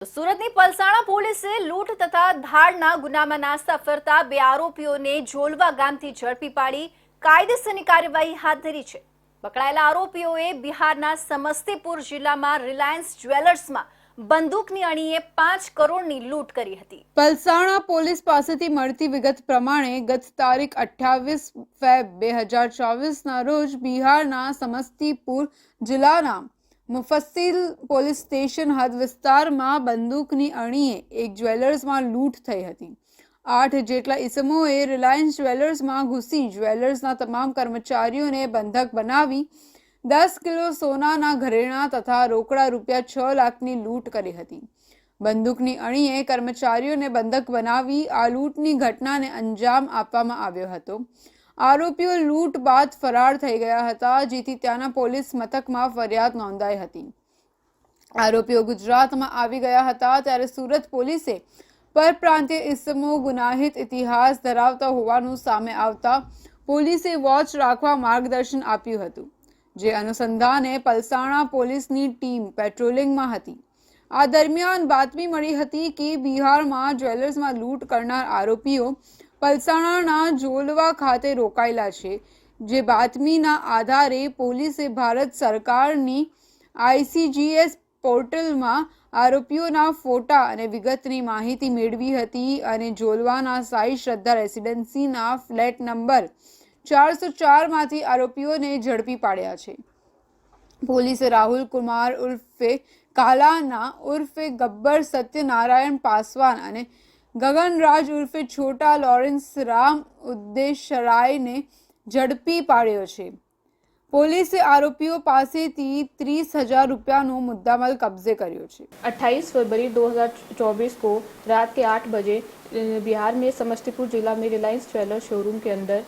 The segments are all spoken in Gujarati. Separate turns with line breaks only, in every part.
સુરતની પલસાણા પોલીસે લૂંટ તથા ધાડના ગુનામાં નાસ્તા ફરતા બે આરોપીઓને જોલવા ગામથી ઝડપી પાડી કાયદેસરની કાર્યવાહી હાથ ધરી છે. પકડાયેલા આરોપીઓએ બિહારના સમસ્તીપુર જિલ્લામાં રિલાયન્સ જ્વેલર્સમાં બંદૂકની અણીએ પાંચ કરોડની લૂંટ કરી હતી.
પલસાણા પોલીસ પાસેથી મળતી વિગત પ્રમાણે ગત તારીખ અઠ્યાવીસ ફેબ બે હજાર ચોવીસના રોજ બિહારના સમસ્તીપુર જિલ્લાના મુફસ્સિલ પોલીસ સ્ટેશન હદ વિસ્તારમાં બંદૂકની અણીએ એક જ્વેલર્સમાં લૂંટ થઈ હતી. આઠ જેટલા ઇસમોએ રિલાયન્સ જ્વેલર્સમાં ઘૂસી જ્વેલર્સના તમામ કર્મચારીઓને બંધક બનાવી દસ કિલો સોનાના ઘરેણા તથા રોકડા રૂપિયા છ લાખની લૂંટ કરી હતી. બંદૂકની અણીએ કર્મચારીઓને બંધક બનાવી આ લૂંટની ઘટનાને અંજામ આપવામાં આવ્યો હતો. આરોપીઓ લૂંટ બાદ ફરાર થઈ ગયા હતા, જેથી ત્યાંના પોલીસ મથકમાં ફરિયાદ નોંધાઈ હતી. આરોપીઓ ગુજરાતમાં આવી ગયા હતા, ત્યારે સુરત પોલીસે પરપ્રાંતીય ઇસમો ગુનાહિત ઇતિહાસ ધરાવતા હોવાનું સામે આવતા પોલીસે વોચ રાખવા માર્ગદર્શન આપ્યું હતું, જે અનુસંધાને પલસાણા પોલીસની ટીમ પેટ્રોલિંગમાં હતી. આ દરમિયાન બાતમી મળી હતી કે બિહારમાં જ્વેલર્સમાં લૂંટ કરનાર આરોપીઓ પલસાણાના જોલવા ખાતે રોકાયેલા છે, જે બાતમીના આધારે પોલીસે ભારત સરકારની આઈસીજીએસ પોર્ટલમાં આરોપીઓના ફોટા અને વિગતની માહિતી મેળવી હતી અને જોલવાના સાઈ શ્રદ્ધા રેસિડેન્સીના ફ્લેટ નંબર ચારસો ચારમાંથી આરોપીઓને ઝડપી પાડ્યા છે. પોલીસે રાહુલ કુમાર ઉર્ફે કાલાના ઉર્ફે ગબ્બર સત્યનારાયણ પાસવાન અને ગગનરાજ ઉર્ફે છોટા લોરેન્સ રામ ઉદ્દેશરાયને ઝડપી પાડ્યો છે પોલીસે આરોપીઓ પાસેથી ત્રીસ હજાર રૂપિયાનો મુદ્દામાલ કબજે કર્યો છે
28 फरवरी 2024 को रात के आठ बजे अ, बिहार में समस्तीपुर जिला में रिलायंस ज्वेलर शोरूम के अंदर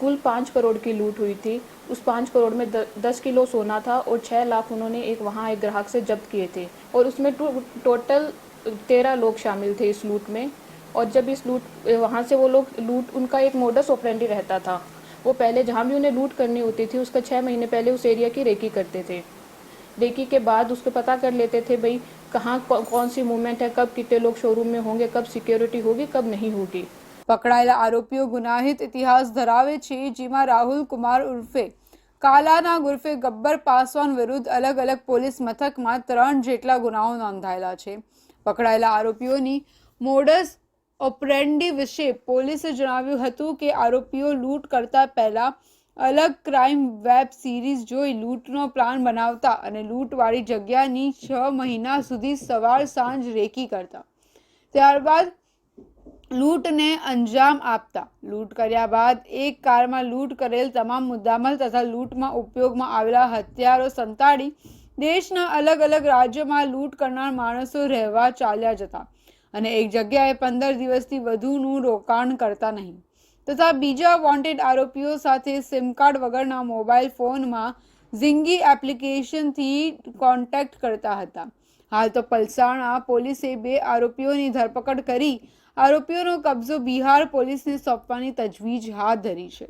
कुल पाँच करोड़ की लूट हुई थी उस पाँच करोड़ में द, दस किलो सोना था और छः लाख उन्होंने एक वहाँ एक ग्राहक से जब्त किए थे और उसमें टो, टोटल तेरह लोग शामिल थे इस लूट में और जब इस लूट वहाँ से वो लोग लूट उनका एक मोडस ऑपरेंडी रहता था वो पहले जहाँ भी उन्हें लूट करनी होती थी उसका छः महीने पहले उस एरिया की रेकी करते थे रेकी के बाद उसको पता कर लेते थे भाई कहाँ कौ, कौन सी मूवमेंट है कब कितने लोग शोरूम में होंगे कब सिक्योरिटी होगी कब नहीं होगी
પકડાયેલા આરોપીઓ ગુનાહિત ઇતિહાસ ધરાવે છે જેમાં રાહુલ કુમાર ઉર્ફે કાલાના ઉર્ફે ગબ્બર પાસવાન વિરુદ્ધ અલગ અલગ પોલીસ મથકમાં ત્રણ જેટલા ગુનાઓ નોંધાયેલા છે પકડાયેલા આરોપીઓની મોડસ ઓપરેન્ડી વિશે પોલીસે જણાવ્યું હતું કે આરોપીઓ લૂંટ કરતા પહેલા અલગ ક્રાઇમ વેબ સિરીઝ જોઈ લૂંટનો પ્લાન બનાવતા અને લૂંટવાળી જગ્યાની છ મહિના સુધી સવાર સાંજ રેકી કરતા. ત્યારબાદ લૂંટને અંજામ આપતા. લૂંટ કર્યા બાદ એક કારમાં લૂંટ કરેલ તમામ મુદ્દામાલ તથા લૂંટમાં ઉપયોગમાં આવેલા હથિયારો સંતાડી દેશના અલગ અલગ રાજ્યોમાં લૂંટ કરનાર માણસો રહેવા ચાલ્યા જતા અને એક જગ્યાએ પંદર દિવસથી વધુનું રોકાણ કરતા નહીં. તથા બીજા વોન્ટેડ આરોપીઓ સાથે સિમ કાર્ડ વગરના મોબાઈલ ફોનમાં ઝિંગી એપ્લિકેશનથી કોન્ટેક્ટ કરતા હતા. હાલ તો પલસાણા પોલીસે બે આરોપીઓની ધરપકડ કરી આરોપીઓનો કબજો બિહાર પોલીસને સોંપવાની તજવીજ હાથ ધરી છે.